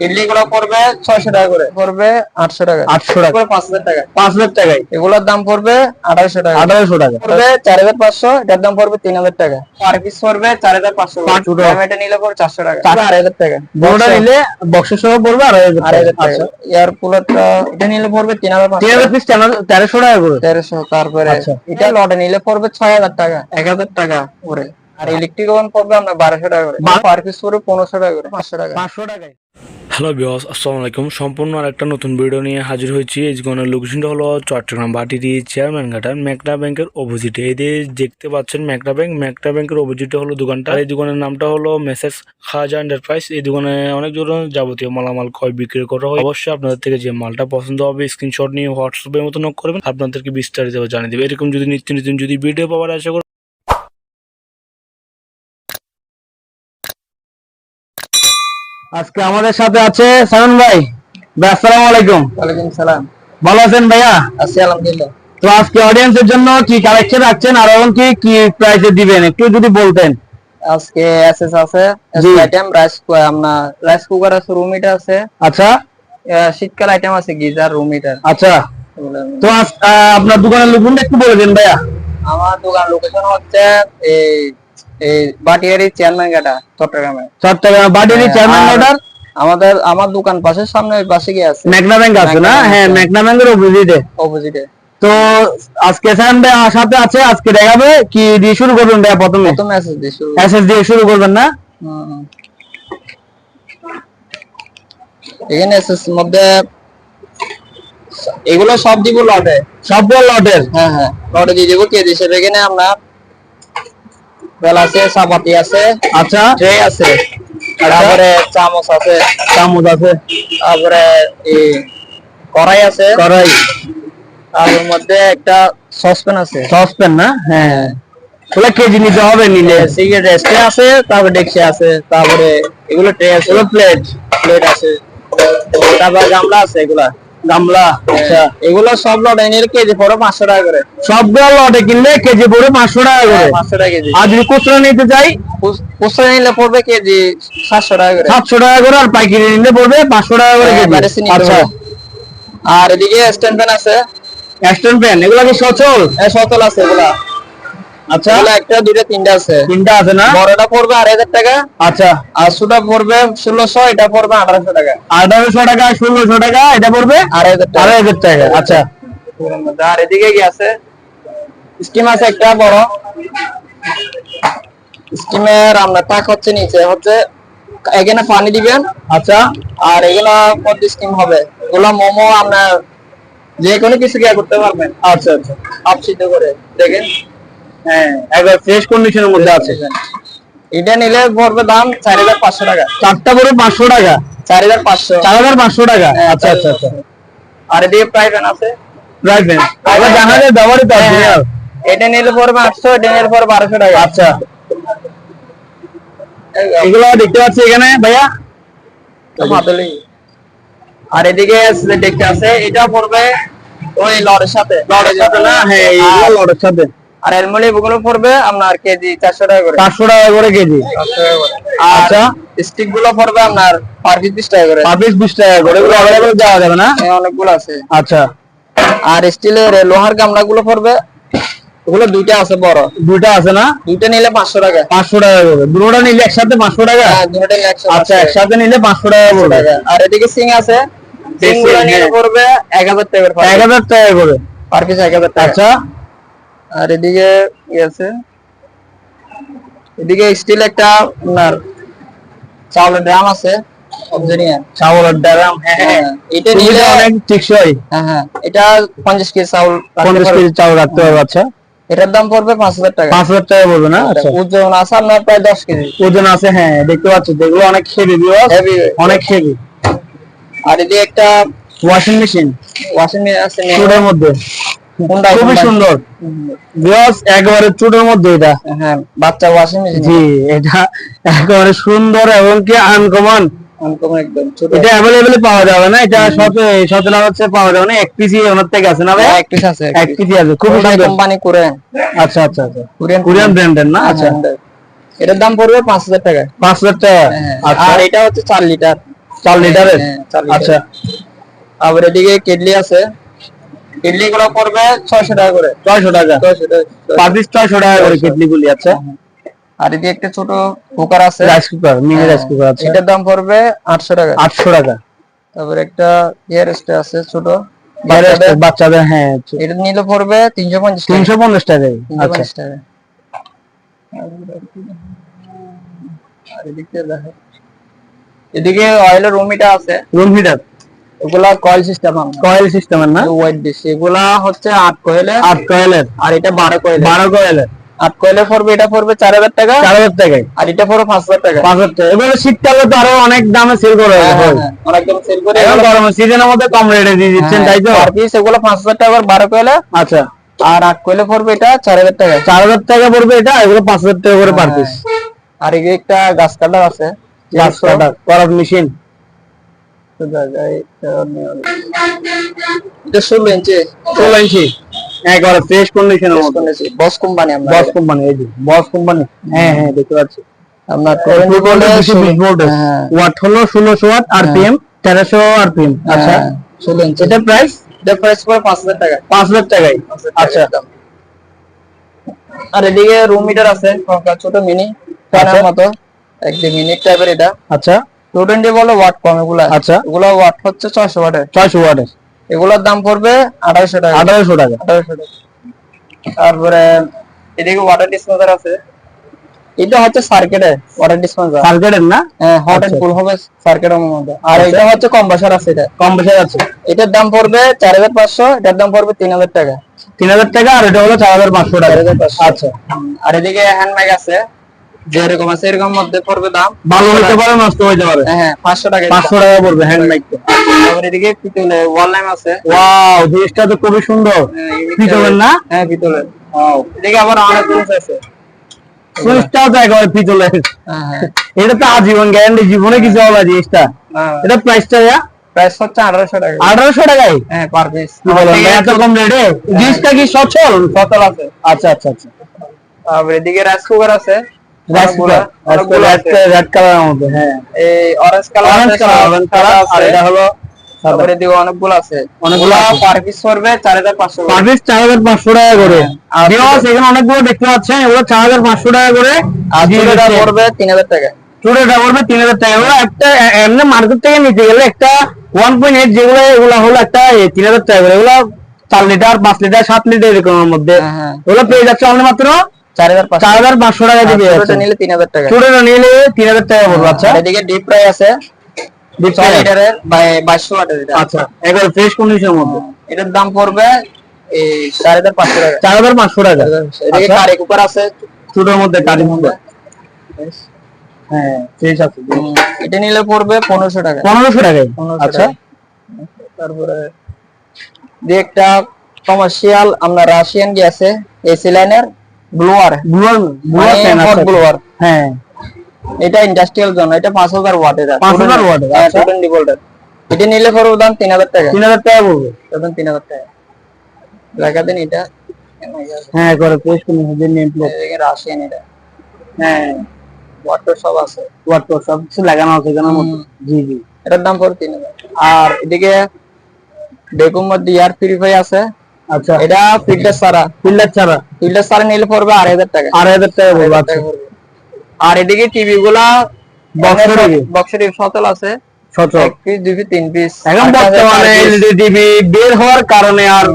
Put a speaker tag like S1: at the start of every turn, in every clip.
S1: ইডলি গুলো পড়বে ছয়শো টাকা করে। পড়বে আটশো টাকা।
S2: আটশো টাকা।
S1: পড়বে পাঁচ হাজার টাকা।
S2: পাঁচ হাজার টাকায়।
S1: এগুলোর দাম পড়বে আঠারোশো টাকা।
S2: আঠারোশো টাকা।
S1: পড়বে চার হাজার পাঁচশো এটার দাম পড়বে তিন হাজার টাকা। পার পিস পড়বে চার হাজার পাঁচশো
S2: পাঁচশো
S1: নিলে পড়বে চারশো টাকা। আড়াই হাজার টাকা।
S2: বড়টা নিলে সহ পড়বে আড়াই হাজার
S1: আড়াই হাজার
S2: টাকা।
S1: টাকা এয়ার কুলারটা এটা নিলে পড়বে তিন হাজার
S2: তিন হাজার পিস তেরোশো টাকা করে।
S1: তেরোশো তারপরে
S2: আচ্ছা।
S1: এটা লটে নিলে পড়বে ছয় হাজার টাকা। এক হাজার টাকা করে। আর ইলেকট্রিক ওভেন পড়বে আপনার বারোশো টাকা করে। পার পিস পড়বে পনেরোশো টাকা করে পাঁচশো টাকা।
S2: পাঁচশো টাকায়।
S3: হ্যালো বিয়স আসসালামু আলাইকুম সম্পূর্ণ আর একটা নতুন ভিডিও নিয়ে হাজির হয়েছি। এই জীবনের লোকেশনটা হলো চট্টগ্রাম বাটিটি চেয়ারম্যান ঘাটার ম্যাকনা ব্যাংকের অপোজিটে এই দিয়ে দেখতে পাচ্ছেন ম্যাকনা ব্যাংক ম্যাকনা ব্যাংকের অপোজিটে হলো দোকানটা। এই দোকানের নামটা হলো মেসেজ খাজা এন্টারপ্রাইজ এই দোকানে অনেক ধরনের যাবতীয় মালামাল, ক্রয় বিক্রি করা হয়। অবশ্যই আপনাদের থেকে যে মালটা পছন্দ হবে স্ক্রিনশট নিয়ে হোয়াটসঅ্যাপের মতো নক করবেন। আপনাদেরকে বিস্তারিত জানিয়ে দেবে। এরকম যদি নিত্য নতুন যদি ভিডিও পাওয়ার আশা
S2: আজকে আমাদের সাথে আছে সায়ন ভাই। আসসালামু আলাইকুম।
S1: ওয়ালাইকুম সালাম।
S2: ভালো আছেন ভাইয়া?
S1: আছি আলহামদুলিল্লাহ।
S2: তো আজকে অডিয়েন্সের জন্য কি কালেকশন রাখছেন আর এবং কি কি প্রাইসে দিবেন? একটু যদি বলতেন।
S1: আজকে এসএস আছে। আইটেম রাইস আপনার রাইস কুকার আছে রুম হিটার আছে।
S2: আচ্ছা।
S1: শীতকাল আইটেম আছে গিজার রুম হিটার
S2: আচ্ছা। তো আপনার দোকানের লোকটা একটু বলে দিন ভাইয়া।
S1: আমার দোকান লোকেশন হচ্ছে এই এই বাটিয়ারি চেয়ারম্যান গাটা চট্টগ্রামে।
S2: চট্টগ্রাম বাড়ির চেয়ারম্যান
S1: আর আমাদের আমার দোকান পাশের সামনে পাশে গিয়ে আছে?
S2: মেঘনা ব্যাংক আছে না? হ্যাঁ
S1: আছে।
S2: ব্যাংকের অপোজিটে
S1: অপোজিটে
S2: তো আজকে সায়ন সাথে আছে আজকে দেখাবে কি দিয়ে শুরু করবেন ভাইয়া প্রথমে?
S1: প্রথম মেসেজ দিই শুরু
S2: এসএস দিয়ে শুরু করবেন না?
S1: এখানে এসএস মধ্যে এগুলো সব দিব লটে।
S2: লটের?
S1: হ্যাঁ হ্যাঁ। লটে দিয়ে দেবো কেজি হিসেবে এখানে আমরা বেল আছে চাপাতি আছে
S2: আচ্ছা।
S1: ট্রে আছে তারপরে চামচ আছে
S2: চামচ আছে।
S1: তারপরে এই কড়াই আছে
S2: কড়াই।
S1: আর ওর মধ্যে একটা সসপ্যান আছে।
S2: সসপ্যান না? হ্যাঁ। ওগুলো কেজি নিতে হবে নিলে।
S1: সিগারেট রেস্টে আছে তারপরে ডেক্সি আছে তারপরে এগুলো ট্রে আছে।
S2: এগুলো প্লেট
S1: প্লেট আছে। তারপর গামলা আছে এগুলা।
S2: গামলা। আচ্ছা
S1: এগুলো সব লট এনে কেজি পড়ো পাঁচশো টাকা করে।
S2: সবগুলো লটে কিনলে কেজি পড়বে পাঁচশো টাকা করে।
S1: পাঁচশো টাকা কেজি।
S2: আর যদি খুচরা নিতে চাই?
S1: খুচরা নিলে পড়বে কেজি সাতশো টাকা করে।
S2: সাতশো টাকা করে আর পাইকারি নিলে পড়বে পাঁচশো টাকা করে
S1: হ্যাঁ,
S2: কেজি। আচ্ছা।
S1: আর এদিকে স্ট্যান্ড ফ্যান আছে?
S2: স্ট্যান্ড প্যান এগুলো কি সচল?
S1: এ সতল আছে এগুলা।
S2: আচ্ছা।
S1: একটা দুইটা তিনটা আছে।
S2: তিনটা আছে না?
S1: বড়টা পড়বে আড়াই হাজার টাকা।
S2: আচ্ছা।
S1: আর ছোটা পড়বে ষোলোশো এটা পড়বে আঠারোশো টাকা।
S2: আঠারোশো টাকা ষোলোশো টাকা এটা পড়বে
S1: আড়াই হাজার টাকা।
S2: আড়াই হাজার টাকা আচ্ছা।
S1: আর এদিকে কি আছে? স্কিম আছে একটা বড়। স্কিমের আপনার তাক হচ্ছে নিচে হচ্ছে এখানে পানি দিবেন।
S2: আচ্ছা।
S1: আর এগুলো মধ্যে স্কিম হবে? এগুলো মোমো আপনার যে কোনো কিছু গিয়ে করতে পারবেন।
S2: আচ্ছা আচ্ছা।
S1: হাফ সিদ্ধ করে দেখেন।
S2: হ্যাঁ একবার ফ্রেশ কন্ডিশনের মধ্যে আছে।
S1: এটা নিলে পড়বে দাম চার হাজার পাঁচশো টাকা।
S2: চারটা পড়বে পাঁচশো টাকা?
S1: চার হাজার পাঁচশো।
S2: চার হাজার পাঁচশো টাকা?
S1: হ্যাঁ,
S2: আচ্ছা আচ্ছা আচ্ছা।
S1: আর এদিকে আছে। হ্যাঁ,
S2: আছে
S1: হ্যাঁ। এটা নিলে পড়বে আটশো এটা নিলে পড়বে বারোশো টাকা।
S2: আচ্ছা। এগুলো দেখতে পাচ্ছি এখানে ভাইয়া।
S1: মাদুলি। আর এদিকে দেখতে আছে এটা পড়বে ওই লড়ের সাথে। লড়ের সাথে না?
S2: হ্যাঁ লটের সাথে।
S1: আর এলমুলি গুলো পড়বে আপনার কেজি চারশো টাকা করে।
S2: পাঁচশো টাকা করে কেজি। আচ্ছা।
S1: স্টিকগুলো পড়বে আপনার পার পিস বিশ টাকা করে।
S2: পাঁচ বিশ টাকা করে। এগুলো অ্যাভেলেবল দেওয়া যাবে না?
S1: অনেকগুলো আছে।
S2: আচ্ছা।
S1: আর স্টিলের লোহার গামলা গুলো পড়বে। ওগুলো দুইটা আছে বড়।
S2: দুইটা আছে না?
S1: দুইটা নিলে পাঁচশো টাকা।
S2: পাঁচশো টাকা করে। দুটোটা নিলে একসাথে পাঁচশো টাকা?
S1: হ্যাঁ দুটো নিলে
S2: আচ্ছা একসাথে নিলে পাঁচশো টাকা পড়বে
S1: আর এদিকে সিং আছে।
S2: সিংগুলো
S1: নিলে
S2: হ্যাঁ।
S1: পড়বে এক হাজার টাকা করে।
S2: এক হাজার টাকা করে।
S1: পার পিস এক হাজার টাকা।
S2: আচ্ছা।
S1: আর এদিকে কি আছে? এদিকে স্টিল একটা আপনার চাউলের ড্রাম আছে
S2: চাউলের ড্রাম হ্যাঁ হ্যাঁ
S1: এটা
S2: এটা
S1: নিলে
S2: অনেক টিকসই।
S1: হ্যাঁ হ্যাঁ এটা পঞ্চাশ কেজি চাউল
S2: পঞ্চাশ কেজি চাউল রাখতে পারবে আচ্ছা।
S1: এটার দাম পড়বে পাঁচ হাজার টাকা।
S2: পাঁচ হাজার টাকা পড়বে না? আচ্ছা।
S1: ওজন আছে আপনার প্রায় দশ কেজি।
S2: ওজন আছে হ্যাঁ দেখতে পাচ্ছি যেগুলো অনেক হেভি। অনেক হেভি
S1: আর এদিকে একটা
S2: ওয়াশিং মেশিন
S1: ওয়াশিং মেশিন আছে
S2: মধ্যে। খুবই। সুন্দর। বিকজ একেবারে চুটের মধ্যে এটা।
S1: হ্যাঁ বাচ্চা ওয়াশিং মেশিন
S2: জি এটা একেবারে সুন্দর এবং কি আনকমন
S1: আনকমন একদম ছোট।
S2: এটা পাওয়া যাবে না এটা সচরাচর পাওয়া যাবে না এক পিসি ওনার থেকে আছে না ভাই?
S1: হ্যাঁ, এক পিস আছে
S2: এক পিসি আছে খুবই সুন্দর।
S1: কোম্পানি করে
S2: আচ্ছা আচ্ছা আচ্ছা।
S1: কোরিয়ান
S2: কোরিয়ান ব্র্যান্ডের না? আচ্ছা।
S1: এটার দাম পড়বে টাকা। হ্যাঁ,
S2: আচ্ছা।
S1: আর এটা হচ্ছে চার লিটার।
S2: চার লিটারের?
S1: হ্যাঁ, চার লিটার।
S2: আচ্ছা।
S1: আবার এদিকে কেটলি আছে। কেটলি গুলো পড়বে ছয়শো টাকা করে।
S2: ছয়শো টাকা।
S1: ছয়শো টাকা
S2: পার পিস ছয়শো টাকা করে কেটলি গুলি আচ্ছা।
S1: আর এদিকে একটা ছোট কুকার আছে।
S2: Rice cooker mini rice cooker আছে
S1: এটার দাম পড়বে আটশো টাকা।
S2: আটশো টাকা।
S1: তারপর একটা এয়ার স্টে আছে ছোট।
S2: বাচ্চাদের। হ্যাঁ
S1: এটা নিলে পড়বে তিনশো পঞ্চাশ
S2: তিনশো পঞ্চাশ টাকায়
S1: তিনশো
S2: আচ্ছা।
S1: পঞ্চাশ টাকা। আর এদিকে দেখো। এদিকে অয়েলের রুম এটা আছে।
S2: রুম হিটার
S1: এগুলা কয়েল সিস্টেম
S2: কয়েল সিস্টেমের না?
S1: ওয়াইট ডিশ এগুলা হচ্ছে আট কয়েলের
S2: আট কয়েলের
S1: আর এটা বারো কয়েল
S2: বারো কয়েলের
S1: আট কয়েলে পড়বে এটা পড়বে চার হাজার টাকা।
S2: চার হাজার টাকায়।
S1: আর এটা পড়বে পাঁচ হাজার টাকা।
S2: পাঁচ হাজার টাকা। এবারে শীতকালে তো আরও অনেক দামে সেল করে
S1: হ্যাঁ,
S2: হয়।
S1: হ্যাঁ, সেল করে
S2: এখন গরমের সিজনের মধ্যে কম রেটে দিয়ে দিচ্ছেন তাই তো?
S1: পার পিস এগুলো পাঁচ হাজার টাকা করে বারো কয়েলে
S2: আচ্ছা।
S1: আর আট কয়েলে পড়বে এটা চার হাজার টাকা।
S2: চার হাজার টাকা পড়বে এটা এগুলো পাঁচ হাজার টাকা করে পার পিস
S1: আর এই একটা গাছ কাটার আছে।
S2: গাছ কাটা করার মেশিন
S1: এটা ষোলো ইঞ্চি।
S2: ষোলো ইঞ্চি। একবারে ফ্রেশ কন্ডিশনের মধ্যে।
S1: বস কোম্পানি আমরা।
S2: বস কোম্পানি এই যে বস কোম্পানি হ্যাঁ হ্যাঁ দেখতে পাচ্ছি।
S1: আপনার
S2: টু ভোল্টেজ দুশো বিশ ভোল্টেজ
S1: হ্যাঁ।
S2: ওয়াট হলো ষোলোশো ওয়াট আরপিএম তেরোশো আরপিএম আচ্ছা।
S1: ষোলো ইঞ্চি।
S2: এটা প্রাইস
S1: এটা প্রাইস পড়ে পাঁচ হাজার টাকা।
S2: পাঁচ হাজার টাকায়? আচ্ছা।
S1: আর এদিকে রুম মিটার আছে ছোট মিনি ফ্যানের
S2: আচ্ছা।
S1: মতো। একদম মিনি টাইপের এটা।
S2: আচ্ছা।
S1: টোয়েন্টি বলে ওয়াট কম এগুলা
S2: আচ্ছা।
S1: এগুলো ওয়াট হচ্ছে ছয়শো ওয়াটের
S2: ছয়শো ওয়াটের
S1: এগুলোর দাম পড়বে আঠারোশো টাকা।
S2: আঠারোশো টাকা।
S1: আঠারোশো টাকা। তারপরে এদিকে ওয়াটার ডিসপেন্সার আছে। এটা হচ্ছে সার্কিটে ওয়াটার ডিসপেন্সার
S2: সার্কেটের না?
S1: হ্যাঁ হট এন্ড
S2: আচ্ছা।
S1: কুল হবে সার্কিটের মধ্যে। আর এটা হচ্ছে কম্বাসার আছে এটা।
S2: কম বেশি আছে।
S1: এটার দাম পড়বে চার হাজার পাঁচশো এটার দাম পড়বে তিন হাজার টাকা।
S2: তিন হাজার টাকা আর এটা হলো চার হাজার পাঁচশো টাকা।
S1: 4,500
S2: আচ্ছা।
S1: আর এদিকে হ্যান্ড ম্যাগ আছে। যেরকম আছে এরকম মধ্যে পড়বে দাম।
S2: ভালো হইতে পারে নষ্ট হইতে পারে।
S1: হ্যাঁ হ্যাঁ পাঁচশো টাকা
S2: পাঁচশো টাকা পড়বে
S1: তারপর এদিকে পিতলে ওয়াল আছে।
S2: ওয়াও জিনিসটা তো খুবই সুন্দর।
S1: হ্যাঁ,
S2: পিতলের না?
S1: হ্যাঁ পিতলের। এদিকে আবার অনেক জিনিস আছে।
S2: সুইচটাও তো একেবারে পিতলের।
S1: হ্যাঁ হ্যাঁ।
S2: এটা তো আজীবন গ্যারান্টি জীবনে কিছু হবে জিনিসটা। এটা প্রাইসটা
S1: প্রাইস হচ্ছে আঠারোশো টাকা।
S2: আঠারোশো টাকায়?
S1: হ্যাঁ পার পিস
S2: কি বলেন এত কম রেটে জিনিসটা কি সচল?
S1: আছে।
S2: আচ্ছা আচ্ছা আচ্ছা।
S1: তারপর এদিকে রাইস কুকার আছে।
S2: রাইস
S1: অনেকগুলো- অনেকগুলো
S2: রেড কালারের মধ্যে হ্যাঁ।
S1: এই orange colour
S2: orange colour orange colour আর এটা হলো
S1: তারপরে এদিকে অনেকগুলো আছে।
S2: অনেকগুলো
S1: অনেকগুলো পার পিস পড়বে চার হাজার পাঁচশো
S2: সার্ভিস চার হাজার পাঁচশো টাকা করে।
S1: আর
S2: Viewers, এখানে অনেকগুলো দেখতে পাচ্ছেন এগুলো চার হাজার পাঁচশো টাকা করে।
S1: আর তিন হাজার টাকা।
S2: চুড়িটা পড়বে তিন হাজার টাকা এগুলো একটা এমনি মার্কেট থেকে নিতে গেলে একটা ওয়ান পয়েন্ট এইট যেগুলো এগুলো হলো একটা তিন হাজার টাকা করে। এগুলো চার লিটার পাঁচ লিটার সাত লিটার এরকমের মধ্যে।
S1: হ্যাঁ, হ্যাঁ।
S2: পেয়ে যাচ্ছে অনলি মাত্র টাকা। পেয়ে
S1: নিলে তিন হাজার টাকা।
S2: নিলে টাকা পড়বে আচ্ছা।
S1: এদিকে ডিপ ফ্রাই আছে। লিটারের ওয়াটের এটা।
S2: আচ্ছা একবার ফ্রেশ কন্ডিশনের মধ্যে।
S1: এটার দাম পড়বে এই টাকা।
S2: টাকা।
S1: এদিকে
S2: আচ্ছা।
S1: কারি কুকার আছে।
S2: ছোটোর মধ্যে হ্যাঁ ফ্রেশ আছে।
S1: এটা নিলে পড়বে টাকা।
S2: পনেরোশো টাকায়
S1: 1500
S2: আচ্ছা।
S1: তারপরে দিয়ে একটা কমার্শিয়াল আমরা রাশিয়ান গ্যাসে এসি লাইনের blower
S2: blower blower fan
S1: hot blower।
S2: হ্যাঁ।
S1: এটা ইন্ডাস্ট্রিয়াল জন্য এটা পাঁচ হাজার ওয়াট এটা
S2: 5000 watt এর, আচ্ছা।
S1: টোয়েন্টি ভোল্টের এটা নিলে দাম তিন হাজার টাকা।
S2: তিন হাজার টাকা পড়বে।
S1: তখন তিন হাজার টাকা। লেখা দেন এটা।
S2: হ্যাঁ করে নেম প্লেট
S1: রাশিয়ান এটা।
S2: হ্যাঁ।
S1: ওয়াটার সব আছে।
S2: ওয়াট সব কিছু লাগানো আছে এখানের জি জি।
S1: এটার দাম তিন হাজার। আর এদিকে ডেকুর মধ্যে ইয়ার পিউরিফাই আছে।
S2: আচ্ছা।
S1: এটা ফিল্টার সারা।
S2: ফিল্টার ছাড়া?
S1: ফিল্টার সারা নিলে পড়বে আড়াই হাজার টাকা।
S2: আড়াই হাজার টাকা পড়বে আচ্ছা।
S1: আর এদিকে টিভি গুলা? বক্সের সচল আছে।
S2: সচল।
S1: পিস দুই পিস তিন পিস
S2: এখন বর্তমানে এলইডি টিভি বের হওয়ার কারণে আর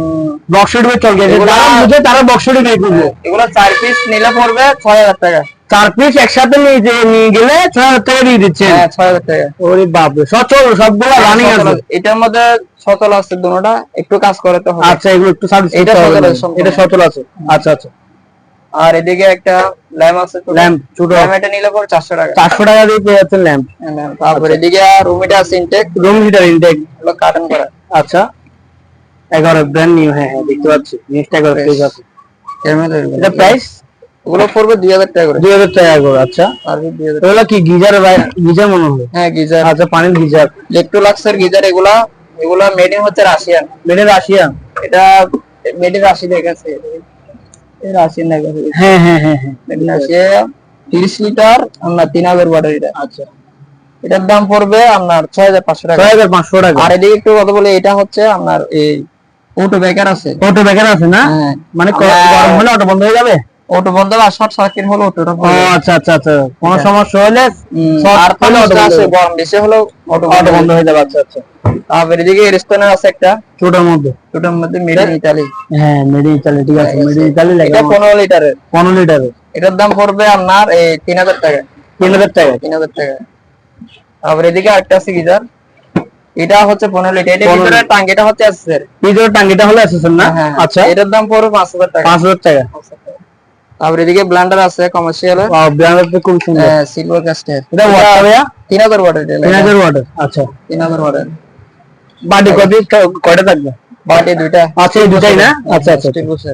S2: গেছে। যারা বুঝে তারা
S1: এগুলো চার পিস নিলে পড়বে ছয় হাজার টাকা।
S2: চার পিস একসাথে নিয়ে যে- নিয়ে গেলে ছয় হাজার টাকা দিয়ে দিচ্ছেন।
S1: হ্যাঁ ছয় হাজার টাকা।
S2: ওরে বাপরে সচল সবগুলো রানিং আছে।
S1: আছে। এটার মধ্যে সচল আছে দুটোটা একটু কাজ করতে হবে।
S2: আচ্ছা এগুলো একটু সার্ভিস
S1: এটা সচল আছে
S2: এটা সচল আছে। আচ্ছা আচ্ছা।
S1: আর এদিকে একটা ল্যাম্প আছে
S2: ল্যাম্প ছোট।
S1: ল্যাম্প এটা নিলে পড়বে চারশো টাকা।
S2: চারশো টাকা দিয়ে পেয়ে যাচ্ছেন ল্যাম্প।
S1: ল্যাম্প। তারপরে এদিকে রুম এটা আছে ইনটেক
S2: রুম হিটার ইনটেক
S1: এগুলো কার্টন করা।
S2: আচ্ছা। এগারো ব্র্যান্ড নিউ হ্যাঁ হ্যাঁ দেখতে পাচ্ছি। জিনিসটা এগারো পেজ আছে। এটা প্রাইস
S1: ওগুলো পড়বে দুই হাজার টাকা করে।
S2: দুই হাজার টাকা করে আচ্ছা।
S1: আর দুই হাজার
S2: এগুলো কি গিজার গিজার মনে হয়?
S1: হ্যাঁ গিজার।
S2: আচ্ছা পানির গিজার।
S1: ইলেকট্রোলাক্সের গিজার এগুলা এগুলা মেড ইন হচ্ছে রাশিয়ান।
S2: মেডের রাশিয়া
S1: এটা মেড ইন রাশি দেখাচ্ছে এই রাশিয়ান দেখাচ্ছে
S2: হ্যাঁ হ্যাঁ হ্যাঁ হ্যাঁ।
S1: মেড ইন রাশিয়া তিরিশ লিটার আমরা তিন হাজার ওয়াটের এটা।
S2: আচ্ছা।
S1: এটার দাম পড়বে আপনার ছয় হাজার পাঁচশো টাকা।
S2: ছয় হাজার পাঁচশো টাকা।
S1: আর এদিকে একটু কথা বলি এটা হচ্ছে আপনার এই অটো বেকার আছে।
S2: অটো ব্যাগের আছে না?
S1: হ্যাঁ।
S2: মানে গরম হলে অটো বন্ধ হয়ে যাবে?
S1: অটো বন্ধ আর শর্ট সার্কিট হলো অটোটা
S2: আচ্ছা আচ্ছা আচ্ছা। কোনো
S1: হ্যাঁ।
S2: সমস্যা হলে
S1: আর
S2: বন্ধ
S1: আছে গরম বেশি হলো অটো
S2: অটো বন্ধ হয়ে যাবে আচ্ছা আচ্ছা।
S1: তারপরে এদিকে রেস্টুরেন্ট আছে একটা।
S2: ছোটোর মধ্যে।
S1: ওটার মধ্যে মেড ইন ইতালি
S2: হ্যাঁ মেডি ইতালি ঠিক আছে মেডি ইতালি লাগে
S1: এটা পনেরো লিটারের।
S2: পনেরো লিটারে
S1: এটার দাম পড়বে আপনার এই তিন হাজার টাকা।
S2: তিন হাজার টাকা।
S1: তিন হাজার টাকা। তারপরে এদিকে আরেকটা আছে গিজার এটা হচ্ছে পনেরো লিটার। এটা
S2: 15
S1: ভিতরে টাঙ্কিটা হচ্ছে এসের
S2: পিজোর টাঙ্গিটা হলে এসেছেন না?
S1: হ্যাঁ
S2: আচ্ছা।
S1: এটার দাম পড়বে পাঁচ হাজার টাকা।
S2: পাঁচ হাজার টাকা।
S1: তারপরে এদিকে ব্লান্ডার আছে কমার্শিয়াল
S2: ব্র্যান্ডের খুব সুন্দর।
S1: হ্যাঁ সিলভার কাস্টের
S2: এটা ওয়াট ভাইয়া?
S1: তিন হাজার ওয়াটের
S2: তিন হাজার ওয়াটের আচ্ছা।
S1: তিন হাজার ওয়াটের
S2: বাড়ি কত কয়টা? থাকবে?
S1: বাটি দুইটা।
S2: আচ্ছা এই দুটাই না? আচ্ছা আচ্ছা একেবারে।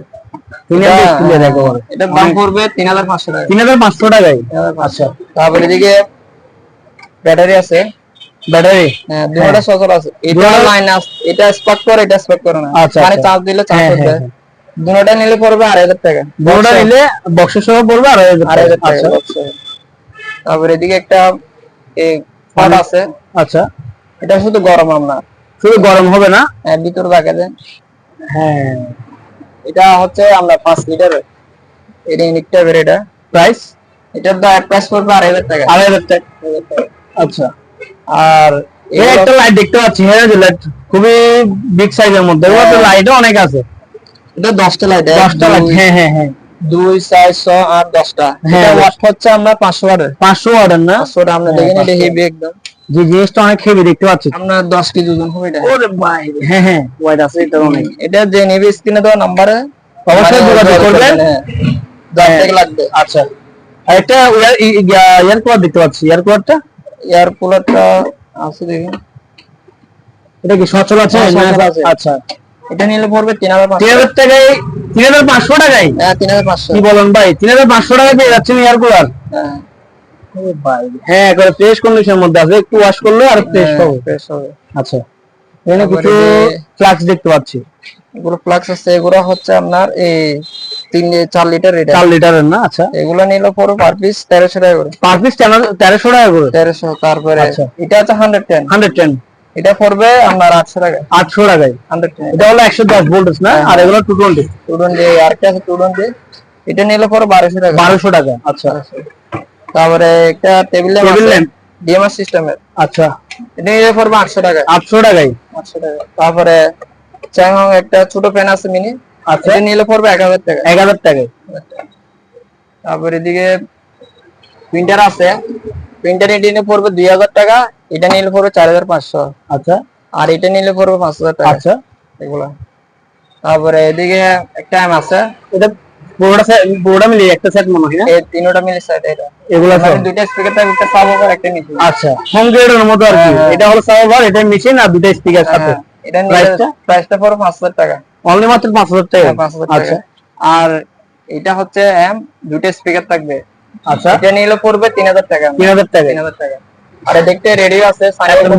S1: এটার দাম পড়বে তিন হাজার পাঁচশো টাকা।
S2: টাকায়?
S1: আচ্ছা। তারপরে এদিকে ব্যাটারি আছে।
S2: ব্যাটারি
S1: হ্যাঁ দুটো সচল আছে। এটা লাইন আছে। এটা স্পার্ক করে এটা স্পার্ক করে না।
S2: আচ্ছা,
S1: মানে
S2: আচ্ছা।
S1: চার্জ দিলে চার্জ
S2: হ্যাঁ,
S1: করবে।
S2: হ্যাঁ,
S1: দুটোটা নিলে পড়বে আড়াই হাজার টাকা।
S2: দুটা নিলে বক্সের সহ পড়বে আড়াই হাজার
S1: আড়াই হাজার
S2: টাকা আচ্ছা।
S1: তারপরে এদিকে একটা পাট আছে।
S2: আচ্ছা।
S1: এটা শুধু গরম আমরা
S2: শুধু গরম হবে না?
S1: হ্যাঁ, ভিতরে যায়
S2: হ্যাঁ।
S1: এটা হচ্ছে আমরা পাঁচ লিটার এটা ইউনিক টাইপের এটা।
S2: প্রাইস
S1: এটার দাম প্রাইস পড়বে আড়াই হাজার টাকা।
S2: আড়াই হাজার টাকা। আচ্ছা।
S1: আর
S2: এই একটা লাইট দেখতে পাচ্ছি হ্যাঁ লাইট খুবই বিগ সাইজের মধ্যে। লাইটও অনেক আছে।
S1: এটা দশটা লাইট
S2: দশটা লাইট হ্যাঁ হ্যাঁ হ্যাঁ।
S1: দুই চার ছয় আট দশটা।
S2: হ্যাঁ।
S1: ওয়াট হচ্ছে আমরা পাঁচশো ওয়াটের
S2: পাঁচশো অর্ডার না?
S1: পাঁচশো ওয়াট আমরা দেখেন এটা হেভি একদম।
S2: যে জিনিসটা অনেক হেভি দেখতে পাচ্ছি।
S1: আপনার দশ কেজি ওজন হবে এটা।
S2: ওরে ভাই। হ্যাঁ হ্যাঁ ওয়াইড আছে এটা অনেক।
S1: এটা যে নেবে স্ক্রিনে দেওয়া নাম্বারে
S2: অবশ্যই যোগাযোগ করবেন।
S1: দশ
S2: হ্যাঁ।
S1: লাগবে।
S2: আচ্ছা। আর একটা ইয়ার কুলার দেখতে পাচ্ছি ইয়ার কুলারটা
S1: এয়ার কুলারটা আছে দেখুন
S2: এটা কি সচল আছে?
S1: হ্যাঁ, সচল
S2: না?
S1: আছে।
S2: আচ্ছা।
S1: এটা নিলে পড়বে তিন হাজার
S2: তিন হাজার টাকায় তিন হাজার পাঁচশো টাকায়?
S1: হ্যাঁ তিন হাজার পাঁচশো।
S2: কি বলেন ভাই? তিন হাজার পাঁচশো টাকায় পেয়ে যাচ্ছেন ইয়ার কুলার
S1: হ্যাঁ।
S2: হ্যাঁ একবারে ফ্রেশ কন্ডিশনের মধ্যে আছে। একটু ওয়াশ করলে আর ফ্রেশ
S1: হ্যাঁ,
S2: হবে।
S1: fresh হবে।
S2: আচ্ছা। এখানে কিছু ফ্লাক্স দেখতে পাচ্ছি।
S1: এগুলো ফ্লাক্স আছে এগুলো হচ্ছে আপনার এই তিন চার লিটার এটা
S2: চার লিটারের না? আচ্ছা।
S1: এগুলো নিলে পড়বে পার পিস তেরোশো টাকা করে।
S2: পার পিস তেরোশো টাকা করে?
S1: তেরোশো তারপরে
S2: আচ্ছা।
S1: এটা হচ্ছে হান্ড্রেড টেন
S2: হান্ড্রেড টেন
S1: এটা পড়বে আপনার আটশো টাকা
S2: আটশো টাকায়? এটা হলো একশো দশ ভোল্টেজ না? আর এগুলো টু টোয়েন্টি
S1: স্টুডেন্ট যে আরেকটা আছে স্টুডেন্ট যে এটা নিলে পরে বারোশো টাকা।
S2: বারোশো টাকা আচ্ছা।
S1: তারপরে একটা table lamp
S2: table lamp
S1: DMR সিস্টেমের
S2: আচ্ছা।
S1: এটা নিলে পড়বে আটশো টাকা
S2: আটশো টাকায়?
S1: আটশো টাকা তারপরে চ্যাংহং একটা ছোট পেন আছে মিনি
S2: আচ্ছা।
S1: এটা নিলে পড়বে এক হাজার টাকা
S2: এক হাজার টাকায়?
S1: তারপরে এদিকে প্রিন্টার আছে। প্রিন্টার এটা নিলে পড়বে দুই হাজার টাকা। এটা নিলে পড়বে চার হাজার পাঁচশো।
S2: আচ্ছা।
S1: আর এটা নিলে পড়বে পাঁচ হাজার টাকা।
S2: আচ্ছা।
S1: এগুলা। তারপরে এদিকে একটা এম আছে।
S2: এটা পুরোটা পুরোটা মিলিয়ে একটা সেট মনে হয় না?
S1: এই তিনটা মিলে সেট এটা।
S2: এগুলো সব?
S1: মানে দুইটা স্পিকার থাকবে একটা একটা নিচে।
S2: আচ্ছা। হোম গ্রেডের মতো আর কি।
S1: হ্যাঁ, হ্যাঁ।
S2: এটা হলো সার্ভার এটা মেশিন আর দুটো স্পিকার সাথে।
S1: হ্যাঁ, এটা
S2: Price-টা?
S1: প্রাইসটা পড়বে পাঁচ হাজার টাকা।
S2: অনলি মাত্র পাঁচ হাজার টাকা?
S1: হ্যাঁ, পাঁচ হাজার টাকা।
S2: আচ্ছা।
S1: আর এটা হচ্ছে এম দুটো স্পিকার থাকবে।
S2: আচ্ছা।
S1: এটা নিলে পড়বে তিন হাজার টাকা।
S2: তিন হাজার টাকা।
S1: তিন হাজার টাকা। আর দেখতে রেডিও আছে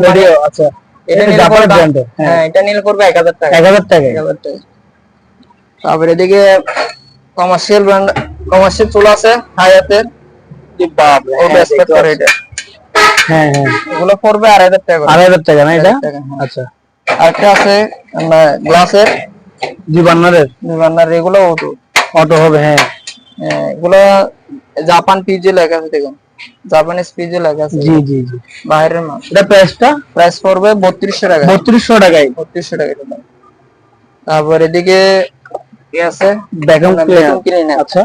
S2: রেডিও আচ্ছা।
S1: এটা নিলে পড়বে
S2: হ্যাঁ।
S1: হ্যাঁ এটা নিলে পড়বে এক হাজার টাকা।
S2: এক হাজার টাকা।
S1: এক হাজার টাকা। তারপরে এদিকে কমার্শিয়াল ব্র্যান্ড কমার্শিয়াল চুল আছে হায়াতের। করে এটা।
S2: হ্যাঁ হ্যাঁ।
S1: এগুলো পড়বে আড়াই হাজার টাকা করে।
S2: আড়াই হাজার টাকা না এটা?
S1: হ্যাঁ।
S2: আচ্ছা।
S1: আরেকটা আছে গ্লাসের
S2: জি বান্নারের
S1: এগুলো অটো
S2: অটো হবে হ্যাঁ।
S1: এগুলো জাপান পিজি লেখা আছে দেখুন। জাপানিজ পিজে লেখা আছে।
S2: জি জি জি।
S1: বাইরের মাল।
S2: এটা প্রাইসটা
S1: প্রাইস পড়বে বত্রিশশো টাকা
S2: বত্রিশশো টাকায়।
S1: বত্রিশশো টাকা দাম। তারপর এদিকে কি আছে? cleaner।
S2: আচ্ছা।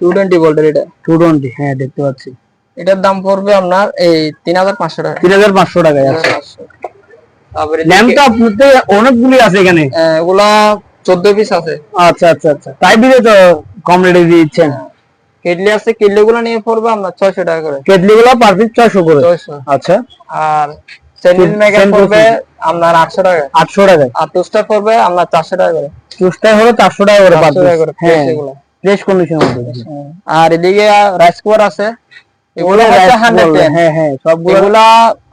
S1: টু টোয়েন্টি ভোল্টের এটা।
S2: টু টোয়েন্টি হ্যাঁ দেখতে পাচ্ছি।
S1: এটার দাম পড়বে আপনার এই তিন হাজার পাঁচশো টাকা
S2: তিন হাজার পাঁচশো টাকায় আচ্ছা।
S1: তারপরে
S2: ল্যাম্পটা আপনাদের অনেকগুলি আছে এখানে।
S1: এগুলা চোদ্দ পিস আছে।
S2: আচ্ছা আচ্ছা আচ্ছা। তাই দিলে তো কম রেটে দিয়ে দিচ্ছেন।
S1: কেটলি আছে কেটলি গুলো নিয়ে পড়বে আপনার ছয়শো টাকা করে।
S2: কেটলি গুলো পার পিস ছয়শো করে? আচ্ছা।
S1: আর মেকার পড়বে আপনার আটশো টাকা।
S2: আটশো টাকায়
S1: আর টোস্টার পড়বে আপনার চারশো টাকা করে।
S2: হলো চারশো টাকা করে
S1: 400 টাকা করে
S2: হ্যাঁ। ফ্রেশ কন্ডিশনের মধ্যে
S1: আর এদিকে রাইস কুকার আছে। এগুলো
S2: হ্যাঁ হ্যাঁ সবগুলো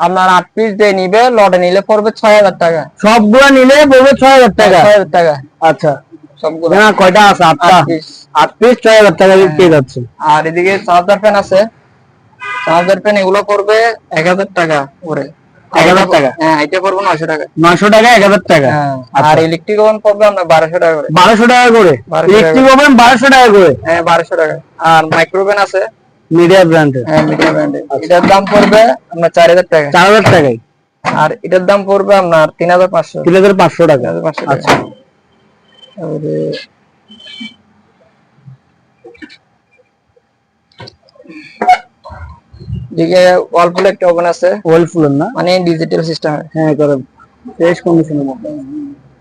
S1: আপনার আট পিস দিয়ে নিবে লটে নিলে পড়বে ছয় হাজার টাকা।
S2: সবগুলো নিলে পড়বে ছয় হাজার টাকা?
S1: ছয় হাজার টাকা।
S2: আচ্ছা।
S1: সবগুলো
S2: না কয়টা আছে? আটটা।
S1: আট পিস
S2: ছয় হাজার টাকা পেয়ে যাচ্ছে।
S1: আর এদিকে চার্জার আছে। চার্জার এগুলো এক হাজার টাকা করে।
S2: 1000 টাকা?
S1: হ্যাঁ এটা টাকা।
S2: নয়শো টাকা এক হাজার টাকা?
S1: হ্যাঁ আর ইলেকট্রিক ওভেন পড়বে আপনার বারোশো টাকা করে।
S2: বারোশো টাকা করে?
S1: 1200
S2: ইলেকট্রিক ওভেন বারোশো টাকা করে?
S1: হ্যাঁ বারোশো টাকা। আর আছে।
S2: মিডিয়া ব্র্যান্ডের
S1: হ্যাঁ ব্র্যান্ডের এটার দাম পড়বে আপনার চার হাজার টাকা।
S2: চার হাজার টাকায়?
S1: আর এটার দাম পড়বে আপনার তিন হাজার পাঁচশো।
S2: তিন হাজার পাঁচশো টাকা।
S1: তিন হাজার পাঁচশো টাকা। তারপরে দিকে ওয়ালফুল একটা ওভেন আছে।
S2: ওয়ালফুল না?
S1: মানে ডিজিটাল সিস্টেম
S2: হ্যাঁ করে ফ্রেশ কন্ডিশনের মধ্যে।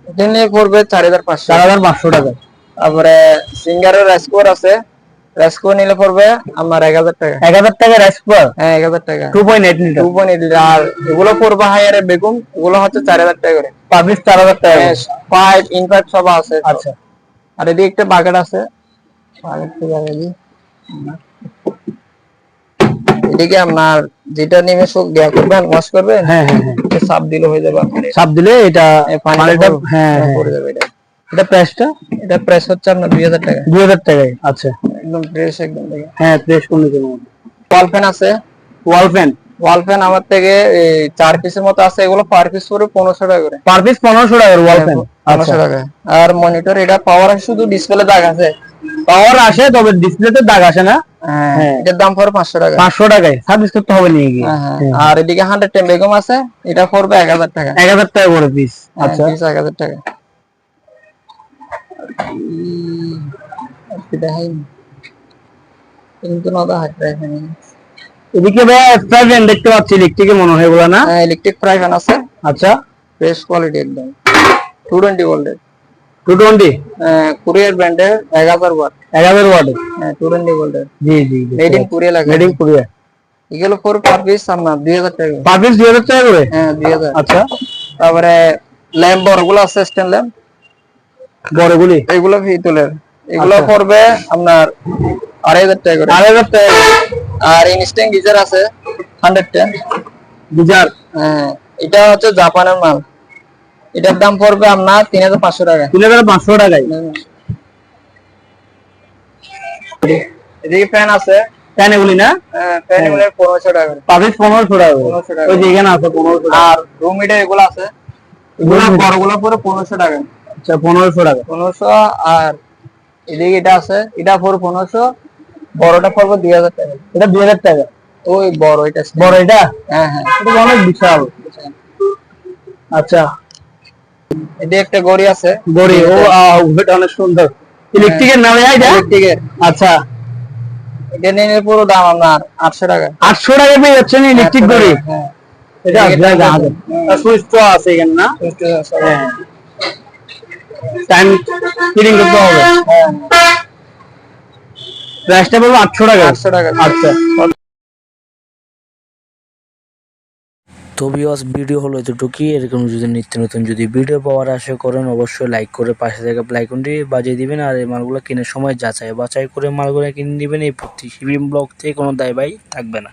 S1: এখানে পড়বে চার হাজার পাঁচশো।
S2: চার হাজার পাঁচশো টাকা।
S1: তারপরে সিঙ্গারের স্কোর আছে রাইসকোর নিলে পড়বে আমার এক হাজার টাকা।
S2: এক হাজার টাকা রাইস কুকার
S1: হ্যাঁ এক হাজার টাকা।
S2: Two point eight litre
S1: two point আর এগুলো পড়বে হায়ারে বেগুন এগুলো হচ্ছে চার হাজার টাকা করে।
S2: পার চার হাজার টাকা
S1: পাইপ ইন পাইপ সব আছে।
S2: আচ্ছা।
S1: আর এদিকে একটা বাকেট আছে। এদিকে আপনার যেটা নেমে সব দেয়া করবেন ওয়াশ করবেন
S2: হ্যাঁ হ্যাঁ হ্যাঁ।
S1: সাপ দিলে হয়ে যাবে
S2: সাপ দিলে এটা
S1: পানিটা
S2: হ্যাঁ
S1: হ্যাঁ,
S2: হ্যাঁ।
S1: পড়ে যাবে এটা।
S2: এটা প্রাইসটা
S1: এটা প্রাইস হচ্ছে আপনার দুই হাজার টাকা।
S2: দুই হাজার টাকায় আচ্ছা।
S1: একদম ফ্রেশ একদম
S2: হ্যাঁ ফ্রেশ কন্ডিশনের মধ্যে।
S1: ওয়াল ফ্যান আছে?
S2: ওয়াল ফ্যান
S1: ওয়াল ফ্যান আমার থেকে চার পিসের মতো আছে। এগুলো পার পিস করে পনেরোশো টাকা করে।
S2: পার পিস পনেরোশো টাকা ওয়াল ফ্যান
S1: পনেরোশো টাকা। আর মনিটর এটা পাওয়ার আছে শুধু ডিসপ্লে দাগ আছে
S2: পাওয়ার আসে তবে ডিসপ্লেতে দাগ আসে না।
S1: হ্যাঁ
S2: হ্যাঁ।
S1: এটার দাম পড়বে পাঁচশো টাকা।
S2: পাঁচশো টাকায় সার্ভিস করতে হবে নিয়ে গিয়ে।
S1: হ্যাঁ। আর এদিকে হান্ড্রেড টেন বেগম আছে। এটা পড়বে এক হাজার টাকা।
S2: এক হাজার টাকা করে পিস আচ্ছা।
S1: আচ্ছা এক হাজার টাকা। উম, দেখাইনি? কিন্তু নদা হাত রাখেনি
S2: এদিকে ভাই এক্সট্রা ফ্যান দেখতে পাচ্ছি ইলেকট্রিকের মনে হয় এগুলো না?
S1: হ্যাঁ ইলেকট্রিক ফ্রাই ফ্যান আছে।
S2: আচ্ছা।
S1: বেশ কোয়ালিটি একদম। টু টোয়েন্টি ভোল্টের
S2: টু টোয়েন্টি
S1: কুরিয়ার ব্র্যান্ডের এক হাজার ওয়াট
S2: এক হাজার ওয়াটের
S1: হ্যাঁ টু টোয়েন্টি ভোল্টের
S2: জি জি জি
S1: মেড ইন কোরিয়া লাগে
S2: মেডিং কোরিয়া
S1: এগুলো ফোর পার পিস আপনার দুই হাজার টাকা
S2: পার পিস দুই হাজার টাকা করে?
S1: হ্যাঁ দুই হাজার।
S2: আচ্ছা।
S1: তারপরে ল্যাম্প বড়গুলো আছে স্ট্যান্ড ল্যাম্প
S2: বড়গুলি?
S1: এগুলো ভিতলের এগুলো
S2: আচ্ছা।
S1: পড়বে আপনার আড়াই হাজার টাকা করে।
S2: আড়াই হাজার টাকা
S1: আর ইনস্ট্যান্ট গিজার আছে হান্ড্রেড টেন
S2: গিজার?
S1: হ্যাঁ এটা হচ্ছে জাপানের মাল। এটার দাম পড়বে আপনার তিন হাজার পাঁচশো টাকা।
S2: তিন হাজার পাঁচশো টাকায়?
S1: এদিকে ফ্যান আছে।
S2: ফ্যান এগুলি না?
S1: ফ্যান এগুলো পনেরোশো টাকা
S2: পনেরোশো টাকা করে।
S1: 1500 টাকা।
S2: ওই যে এখানে আছে পনেরোশো
S1: আর রুম এগুলো আছে। এগুলো বড়গুলো পরে পনেরোশো টাকা।
S2: আচ্ছা পনেরোশো টাকা।
S1: পনেরোশো আর এদিকে এটা আছে। এটা পড়বে পনেরোশো। বড়টা পড়ব দুই হাজার টাকা।
S2: এটা দুই হাজার টাকা?
S1: ওই বড় এটা
S2: বড় এটা?
S1: হ্যাঁ হ্যাঁ।
S2: এটা অনেক বিশাল। আচ্ছা।
S1: এদিকে একটা গড়ি আছে।
S2: গড়ি ও আহ, অনেক সুন্দর। ইলেকট্রিকের নামে এটা
S1: ইলেকট্রিকের।
S2: আচ্ছা।
S1: এটা নিয়ে পুরো দাম আপনার আটশো টাকা।
S2: আটশো টাকা পেয়ে যাচ্ছেন ইলেকট্রিক গড়ি?
S1: হ্যাঁ।
S2: এটা আছে। সুইচ তো আছে এখানে না?
S1: আছে।
S2: হ্যাঁ। টাইম ফিটিং করতে হবে।
S1: হ্যাঁ।
S2: প্রাইসটা পড়বে আটশো টাকা।
S1: আটশো টাকা।
S2: আচ্ছা।
S3: তো ভিওস ভিডিও হলো এতটুকুই। এরকম যদি নিত্য নতুন যদি ভিডিও পাওয়ার আশা করেন অবশ্যই লাইক করে পাশে থেকে লাইকনটি বাজিয়ে দিবেন আর এই মালগুলো কেনার সময় যাচাই বাছাই করে মালগুলো কিনে নেবেন এই প্রতি শিবিম ব্লগ থেকে কোনো দায় ভাই থাকবে না।